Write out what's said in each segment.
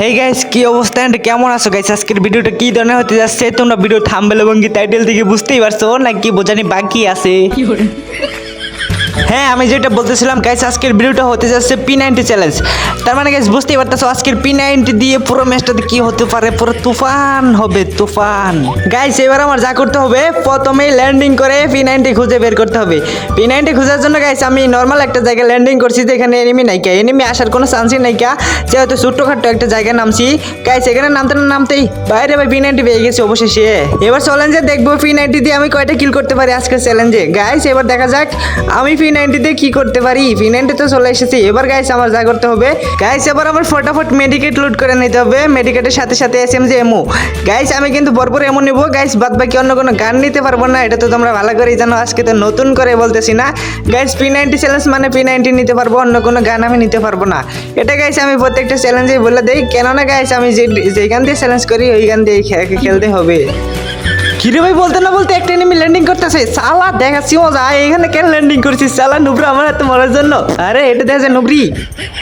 Hey guys কি অবস্থা? And কেমন আছো গাইস আজকের ভিডিওটা কি ধরনের হতে যাচ্ছে? তোমরা ভিডিও থাম্বেল এবং কি টাইটেল থেকে বুঝতেই পারছ? নাকি বোঝানি বাকি আছে? হ্যাঁ আমি যেটা বলতেছিলাম গাইস আজকের ভিডিওটা হতে যাচ্ছে পি নাইনটি চ্যালেঞ্জ তার মানে গাইস বুঝতেই পারতেছো, আজকের পি নাইনটি দিয়ে পুরো ম্যাচটাতে কি হতে পারে? পুরো তুফান হবে, তুফান। গাইস এবার আমার যা করতে হবে, প্রথমেই ল্যান্ডিং করে পি নাইনটি খুঁজে বের করতে হবে। পি নাইনটি খোঁজার জন্য গাইস আমি নর্মাল একটা জায়গায় ল্যান্ডিং করছি যেখানে এনিমি নাইকা এনিমি আসার কোনো চান্সই নাইকা যেহেতু ছোট্টখাট্টো একটা জায়গায় নামছি। গাইস এখানে নামতে না নামতেই বাইরে ভাই পি নাইনটি পেয়ে গেছি অবশেষে। এবার চ্যালেঞ্জে দেখব পি নাইনটি দিয়ে আমি কয়টা কিল করতে পারি আজকের চ্যালেঞ্জে গাইস এবার দেখা যাক, আমি পি নাইনটিতে কি করতে পারি? পি নাইনটি তো চলে এসেছি। এবার গাইস আমার যা করতে হবে গাইস এবার আমার ফটাফট মেডিকেট লোড করে নিতে হবে। মেডিকেটের সাথে সাথে এস এম জি এমও গাইস আমি কিন্তু ভরপুর এমন নিবো। গাইস বাদ বাকি অন্য কোনো গান নিতে পারব না। এটা তো তোমরা ভালো করেই জানো, আজকে তো নতুন করে বলতেছি না। গাইস পি নাইনটি চ্যালেঞ্জ মানে পি নাইনটি নিতে পারব, অন্য কোনো গান আমি নিতে পারব না। এটা গাইস আমি প্রত্যেকটা চ্যালেঞ্জেই বলে দেই। কেননা গাইস আমি যে গান দিয়ে চ্যালেঞ্জ করি ওই গান দিয়ে খেলতে হবে। কিরে ভাই, বলতে না বলতে একটা এনিমি ল্যান্ডিং করতেছে? সালা দেখাচ্ছি, মজা। এখানে কেন ল্যান্ডিং করছিস? সালা নুবরা আমার হাতে মরার জন্য। আরে, এটা দেখছে নুবরি।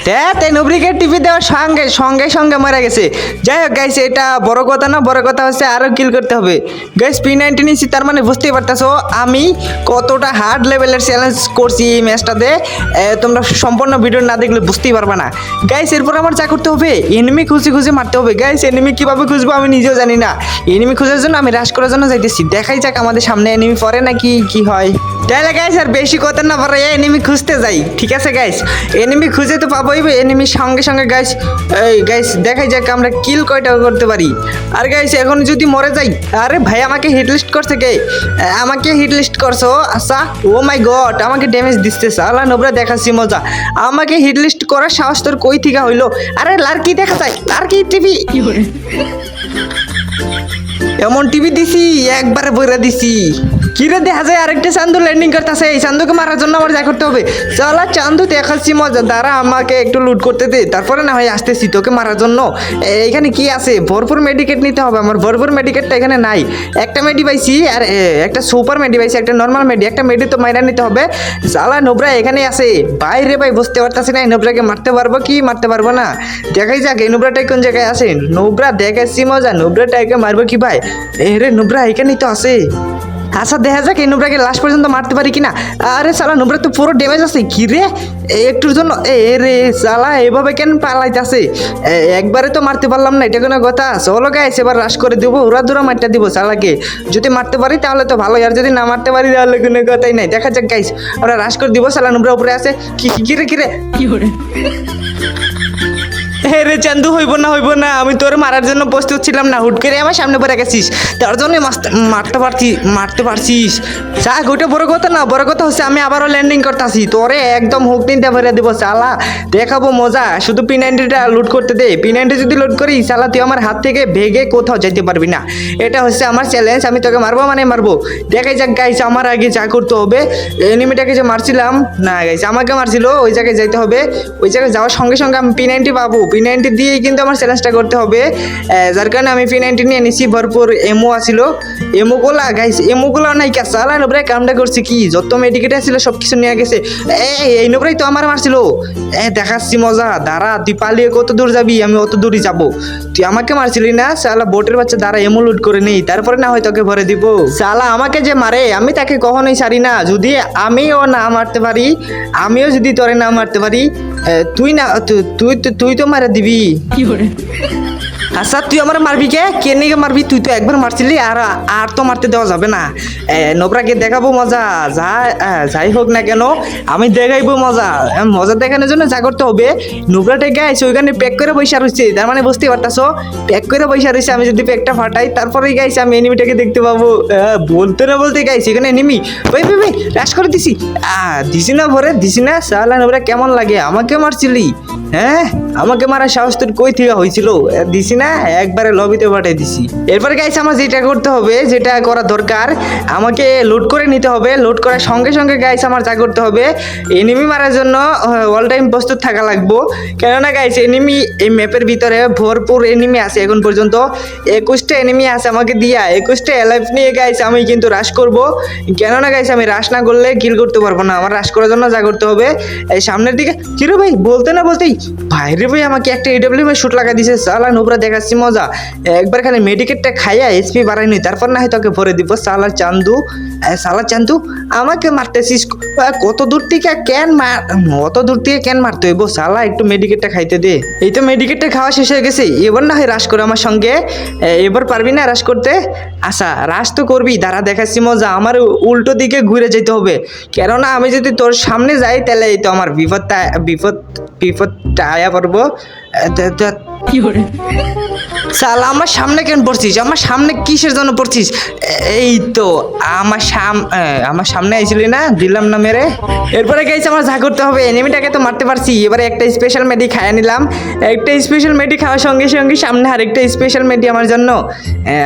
দেখ এই নুবরিকে টিপি দেওয়ার সঙ্গে সঙ্গে সঙ্গে মারা গেছে। যাই হোক গাইছে এটা বড় কথা না, বড় কথা হচ্ছে আরও কিল করতে হবে। গাইস পি নাইনটি নিচ্ছি তার মানে বুঝতেই পারতেছো, আমি কতটা হার্ড লেভেলের চ্যালেঞ্জ করছি এই ম্যাচটাতে তোমরা সম্পূর্ণ ভিডিও না দেখলে বুঝতেই পারবে না। গাইস এরপর আমার যা করতে হবে এনিমি খুঁজে খুঁজে মারতে হবে। গাইস এনিমি কীভাবে খুঁজবো আমি নিজেও জানি না। এনিমি খোঁজার জন্য আমি রাশ করার জন্য যাইতেছি, দেখাই যাক আমাদের সামনে এনিমি পরে নাকি কি হয়। তাহলে গাইস আর বেশি কথা না পারে এনিমি খুঁজতে যাই, ঠিক আছে গাইস এনিমি খুঁজে তো পাবোই এনিমির সঙ্গে সঙ্গে গাইস এই গাইস দেখাই যাক আমরা কিল কয়টা করতে পারি। আর গাইস এখন যদি মরে যাই, আরে ভাই, আমাকে হিট লিস্ট করছে কে? আমাকে হিট লিস্ট করছ? আচ্ছা ও মাই গড আমাকে ড্যামেজ দিচ্ছে সালা নোবরা, দেখাচ্ছি মজা। আমাকে হিট লিস্ট করার সাহস তোর কই থেকে হইল? আরে, লার্কি দেখা যায়, লার্কি টিভি এমন টিভি দিছি একবারে বইরা দিছি। কিরে দেখা যায় আরেকটা চান্দু ল্যান্ডিং করতেছে? এই চান্দুকে মারার জন্য আমার যা করতে হবে। চলা চান্দু দেখাচ্ছি মজা দাঁড়া, আমাকে একটু লুট করতে দে। তারপরে না হয় আসতেছি তোকে মারার জন্য। এখানে কি আছে? ভরপুর মেডিকেট নিতে হবে। আমার ভরপুর মেডিকেটটা এখানে নাই। একটা মেডি পাইছি আর একটা সুপার মেডি পাইছি, একটা নর্মাল মেডি একটা মেডি তো মাইরা নিতে হবে। চালা নোবরা এখানে আছে। বাইরে ভাই, বুঝতে পারতাছি না, এই নোবরাকে মারতে পারব কি, মারতে পারব না। দেখাই যাক, এই নোবরাটাই কোন জায়গায় আছে? নোবরা দেখাচ্ছি মজা নোবরাটাকে মারবো কি ভাই? এ রে, নোবরা এখানেই তো আছে। আচ্ছা দেখা যাক এই নোবরাকে লাস্ট পর্যন্ত মারতে পারি কিনা। আরে সালা নোবরা তো পুরো ড্যামেজ আছে। কি রে? একটুর জন্য এ রে সালা এভাবে কেন পালাইতেছে? একবারে তো মারতে পারলাম না, এটা কোনো কথা। চলো গাইস এবার রাশ করে দিব, উড়া দুরা মারটা দিব সালাকে যদি মারতে পারি তাহলে তো ভালো আর যদি না মারতে পারি তাহলে কোনো কথাই নাই। দেখা যাক গাইস আমরা রাশ করে দিব সালা নোবরা উপরে আছে। কি, কি- কি রে কি রে? হে রে চান্দু, হইব না হইব না। আমি তোর মারার জন্য প্রস্তুত ছিলাম না। হুট করে আমার সামনে পড়ে গেছিস। তার জন্য মারতে পারছি মারতে পারছিস। যাক ওটা বড় কথা না, বড় কথা হচ্ছে আমি আবারও ল্যান্ডিং করতেছি। তোরে একদম হুক তিনটা ভরে দেবো চালা দেখাবো মজা। শুধু পি নাইনটিটা লুট করতে দে। পি নাইনটি যদি লুট করি চালা তুই আমার হাত থেকে ভেগে কোথাও যেতে পারবি না। এটা হচ্ছে আমার চ্যালেঞ্জ আমি তোকে মারবো মানে মারবো। দেখাই যাক গাইছে আমার আগে যা করতে হবে। এনিমিটাকে যে মারছিলাম, না গাইছে আমাকে মারছিল, ওই জায়গায় যাইতে হবে। ওই জায়গায় যাওয়ার সঙ্গে সঙ্গে আমি পি নাইনটি পাবো। পি নাইনটি দিয়েই কিন্তু আমার চ্যালেঞ্জটা করতে হবে। যার কারণে আমি পি নাইনটি নিয়ে নিছি ভরপুর এমও আসিল এমোগুলা গাইছে এমোগুলা নাই কে সালা নোবরাই কামটা করছে কি? যত মেডিকেট আসছিল সব কিছু নিয়ে গেছে। এই নোবরাই তো আমার মারছিল। এ, দেখাচ্ছি মজা। দাঁড়া, তুই পালিয়ে কত দূর যাবি? আমি অত দূরই যাব। তুই আমাকে মারছিলি না? সালা বোটের বাচ্চা, দাঁড়া এমো লুট করে নেই। তারপরে না হয় তোকে ভরে দিব। সালা আমাকে যে মারে, আমি তাকে কখনোই ছাড়ি না। যদি আমিও না মারতে পারি, আমিও যদি তোরে না মারতে পারি তুই না তুই- তুই তো মারা দিবি। আচ্ছা তুই আমার মারবি কে? কে নিয়ে মারবি? তুই তো একবার মারছিলি আর আর তো মারতে দেওয়া যাবে না। নোবরাকে দেখাবো মজা। যা যাই হোক না কেন আমি দেখাইবো মজা। মজা দেখানোর জন্য যা করতে হবে। নোবরাটা গাইছে ওইখানে প্যাক করে বৈশা রয়েছে। তার মানে বুঝতে পারতাছো প্যাক করে বৈশা রয়েছে। আমি যদি প্যাকটা ফাটাই তারপরেই গাইছে আমি এনিমিটাকে দেখতে পাবো। বলতে না বলতে গাইছে এখানে এনিমি ওই ভাই ভাই রাশ করে দিছি। দিছি না ভরে দিছি না। সালা নোবরা কেমন লাগে? আমাকে মারছিলি। হ্যাঁ আমাকে মারা সাহস তোর কই থেকে হয়েছিল দিছি না, একবারে লবিতে পাঠিয়ে দিছি। এরপরে গাইস আমার যেটা করতে হবে, যেটা করা দরকার, আমাকে লোড করে নিতে হবে। লোড করার সঙ্গে সঙ্গে গাইস আমার যা করতে হবে এনিমি মারার জন্য অল টাইম প্রস্তুত থাকা লাগবো। কেননা গাইস এনিমি এই ম্যাপের ভিতরে ভরপুর এনিমি আছে এখন পর্যন্ত। একুশটা এনিমি আছে আমাকে দিয়া, একুশটা এলাইফ নিয়ে গাইস আমি কিন্তু রাশ করব। কেননা গাইস আমি রাশ না করলে কিল করতে পারব না। আমার রাশ করার জন্য যা করতে হবে, এই সামনের দিকে কিরে ভাই, বলতে না বলতেই ভাইরে ভাই আমাকে একটা এডব্লিউ শুট লাগা দিছে সালান উপরে দেখাচ্ছি মজা। একবার খালি মেডিকেটটা খাইয়া এসপি বাড়াইনি তারপর না হয় তোকে ভরে দিব সালার চান্দু। এ, সালার চান্দু? আমাকে মারতেছিস কত দূর থেকে কেন মার অত দূর থেকে কেন মারতে হইব? সালা একটু মেডিকেটটা খাইতে দে। এই তো মেডিকেটটা খাওয়া শেষ হয়ে গেছে এবার না হয় রাশ করে আমার সঙ্গে। এবার পারবি না রাশ করতে? আচ্ছা রাশ তো করবি দাঁড়া দেখাচ্ছি মজা। আমার উল্টো দিকে ঘুরে যেতে হবে। কেননা আমি যদি তোর সামনে যাই তাহলে এই তো আমার বিপদটা বিপদ বিপদটা আয়া পড়ব সাল আমার সামনে কেন পড়ছিস? আমার সামনে কিসের জন্য পড়ছিস? এই তো, আমার সাম আমার সামনে আইছিলি না? দিলাম না মেরে। এরপরে গেছে আমার যা করতে হবে। এনিমিটাকে তো মারতে পারছি। এবারে একটা স্পেশাল মেডি খাইয়া নিলাম। একটা স্পেশাল মেডি খাওয়ার সঙ্গে সঙ্গে সামনে আরেকটা স্পেশাল মেডি আমার জন্য।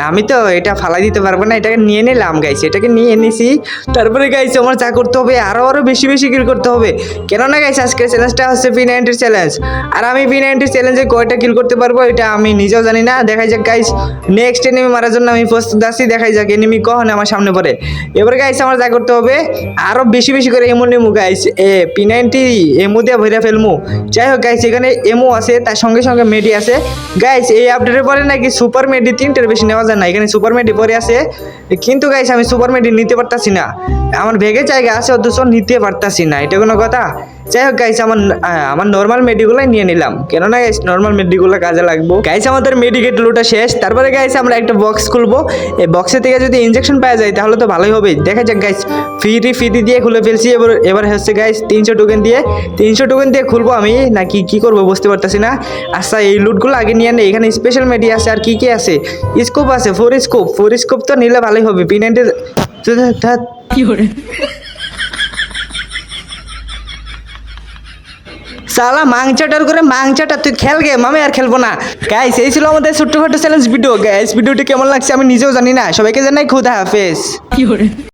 আমি তো এটা ফালাই দিতে পারব না। এটাকে নিয়ে নিলাম গাইছি এটাকে নিয়ে নিছি তারপরে গাইছে আমার যা করতে হবে আরও আরও বেশি বেশি কিল করতে হবে। কেননা গাইছে আজকের চ্যালেঞ্জটা হচ্ছে পি নাইনটির চ্যালেঞ্জ আর আমি পি নাইনটির চ্যালেঞ্জে কয়টা কিল করতে পারব, এটা আমি নিজেও জানি না। দেখাই যাক গাইস নেক্সট এনিমি মারার জন্য আমি প্রস্তুত আছি। দেখাই যাক এনিমি কখন আমার সামনে পড়ে। এবার গাইস আমার যা করতে হবে আরও বেশি বেশি করে এমন এমু গাইস এ পি নাইনটি এমু দিয়ে ভরে ফেলমু। যাই হোক গাইস এখানে এমু আছে, তার সঙ্গে সঙ্গে মেডি আছে। গাইস এই আপডেটের পরে নাকি সুপার মেডি তিনটের বেশি নেওয়া যায় না। এখানে সুপার মেডি পরে আছে। কিন্তু গাইস আমি সুপার মেডি নিতে পারতাছি না। আমার ভেগে জায়গা আছে, অথচ নিতে পারতাছি না। এটা কোনো কথা? যাই হোক গাইস আমার আমার নর্মাল মেডিগুলোই নিয়ে নিলাম। কেননা গাইস নর্মাল মেডিগুলো কাজে লাগবো। গাইস আমাদের মেডিকেট লুটা শেষ। তারপরে গাইস আমরা একটা বক্স খুলবো। এই বক্সের থেকে যদি ইনজেকশন পাওয়া যায়, তাহলে তো ভালোই হবে। দেখা যাক গাইস ফ্রি ফ্রি দিয়ে খুলে ফেলছি। এবার এবার হচ্ছে গাইস তিনশো টোকেন দিয়ে। তিনশো টোকেন দিয়ে খুলবো আমি। নাকি কি করব বুঝতে পারতেছি না। আচ্ছা এই লুটগুলো আগে নিয়ে নেই এখানে স্পেশাল মেডি আছে। আর কি কি আছে? স্কোপ আছে ফোর স্কোপ ফোর স্কোপ তো নিলে ভালোই হবে। পি নাইনটি সালা মাংচাটার করে মাংচাটা তুই খেল গে আমি আর খেলব না। গাইস এই ছিল আমাদের ছোট্টখাটো চ্যালেঞ্জ ভিডিও গাইস ভিডিওটি কেমন লাগছে আমি নিজেও জানি না। সবাইকে জানাই খুদা হাফেজ।